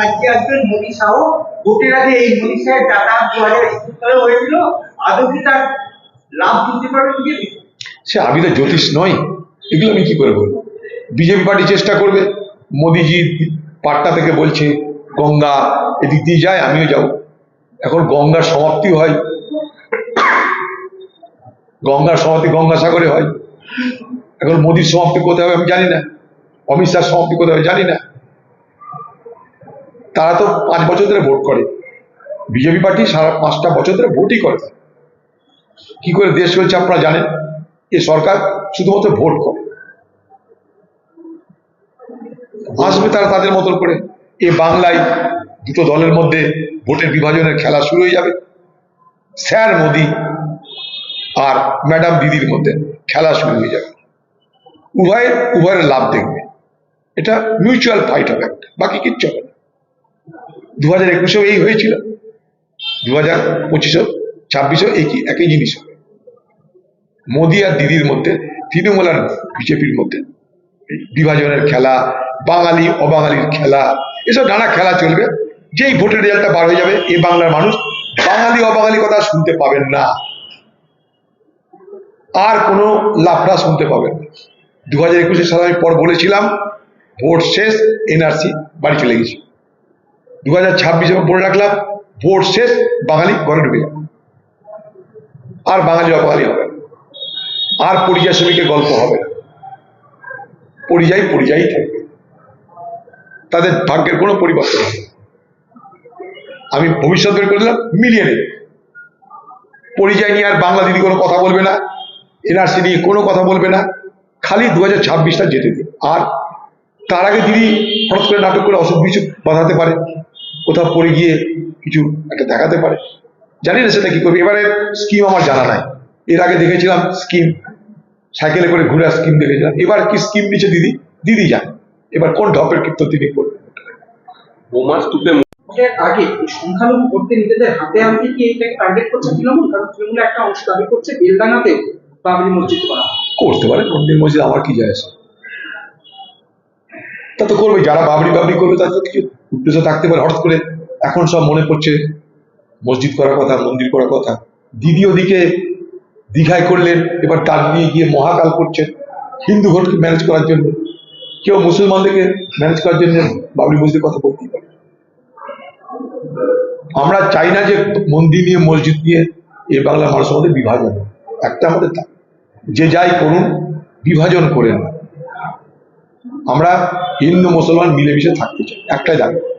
আজকে আসবেন মোদী শাহ ভোটের আগে এই মোদী সাহেব যাতায়াত দু হাজার একুশ সালে হয়েছিল। আদৌ কি তার লাভ তুলতে পারবে বিজেপি সে আমি তো জ্যোতিষ নই। এগুলো আমি কি করে বলব? বিজেপি পার্টি চেষ্টা করবে। মোদিজি পাট্টা থেকে বলছে, গঙ্গা, এদিক দিয়ে যায়, আমিও যাব। এখন গঙ্গার সমাপ্তি হয়। গঙ্গার সমাপ্তি গঙ্গাসাগরে হয়। এখন মোদির সমাপ্তি কোথায় হবে আমি জানি না। অমিত শাহ সমাপ্তি কোথায় হবে জানি না। তারা তো পাঁচ বছর ধরে ভোট করে। বিজেপি পার্টি সারা পাঁচটা বছর ধরে ভোটই করে কি করে দেশ চলছে আপনারা জানেন? এ সরকার শুধুমাত্র ভোট করে। আসবে তারা তাদের মতন করে। এ বাংলায় দুটো দলের মধ্যে ভোটের বিভাজনের খেলা শুরু হয়ে যাবে। স্যার মোদি আর ম্যাডাম দিদির মধ্যে খেলা শুরু হয়ে যাবে। উভয়ের উভয়ের লাভ দেখবে। এটা মিউচুয়াল ফাইট হবে বাকি কিচ্ছু হবে না। দু হাজার একুশেও এই হয়েছিল। দু হাজার পঁচিশেও, ছাব্বিশেও একই একই জিনিস মোদি আর দিদির মধ্যে, তৃণমূল আর বিজেপির মধ্যে বিভাজনের খেলা, বাঙালি, অবাঙালির খেলা, এসব নানা খেলা চলবে। যেই ভোটের রেজাল্টটা বার হয়ে যাবে এই বাংলার মানুষ বাঙালি, অবাঙালি কথা শুনতে পাবেন না। আর কোনো লাফড়া শুনতে পাবেন না। দু হাজার একুশে সালে আমি পর বলেছিলাম, ভোট শেষ, এনআরসি বাড়ি চলে গেছি। দু হাজার ছাব্বিশে বলে রাখলাম ভোট শেষ, বাঙালি ঘরে ঢুকে যাবে। আর বাঙালি অবাঙালি হবে আর পরিযায়ী শ্রমিকের গল্প হবে না। পরিযায়ী পরিযায়ী থাকবে। তাদের ভাগ্যের কোনো পরিবর্তন হবে আমি ভবিষ্যৎ বের করলাম মিলিয়ে নেবে। পরিযায়ী নিয়ে আর বাংলা দিদি কোনো কথা বলবে না, এনআরসি নিয়ে কোনো কথা বলবে না, খালি দু হাজার ছাব্বিশটা যেতে দিন। আর তার আগে দিদি হঠাৎ করে নাটক করে অসুখ কিছু বাঁধাতে পারে। কোথাও পড়ে গিয়ে কিছু একটা দেখাতে পারে। জানি না সেটা কি করবে। এবারে স্কিম আমার জানা নাই। এর আগে দেখেছিলাম স্কিম সাইকেলে করে ঘুরে স্কিম দেখেছিলাম। এবার কি স্কিম নিচ্ছে দিদি? দিদি যান এবার কোন ঢপের কীর্তন তিনি করবেন? স্তূপে আগে সংখ্যালঘু ভোটকে নিজেদের হাতে আনতে কি এটাকে টার্গেট করছে তৃণমূল কারণ তৃণমূল একটা অংশ দাবি করছে বেলডাঙ্গাতেও বাবরি মসজিদ করা। করতে পারে মন্দির মসজিদ আমার কি যায় আসে তা তো করবে যারা বাবরি বাবরি করবে তাদের কিছু উদ্দেশ্য থাকতে পারে। হঠাৎ করে এখন সব মনে পড়ছে মসজিদ করার কথা, মন্দির করার কথা। দিদি ওদিকে দীঘায় করলেন, এবার তার নিয়ে গিয়ে মহাকাল করছেন, হিন্দু ভোটকে ম্যানেজ করার জন্য। কেউ মুসলমানদেরকে ম্যানেজ করার জন্য বাবরি মসজিদের কথা বলতেই পারে। আমরা চাই না যে মন্দির নিয়ে, মসজিদ নিয়ে এ বাংলা মানুষের মধ্যে বিভাজন একটা আমাদের যে যাই করুন, বিভাজন করে না। আমরা হিন্দু মুসলমান মিলেমিশে থাকতে চাই। একটাই দাবি।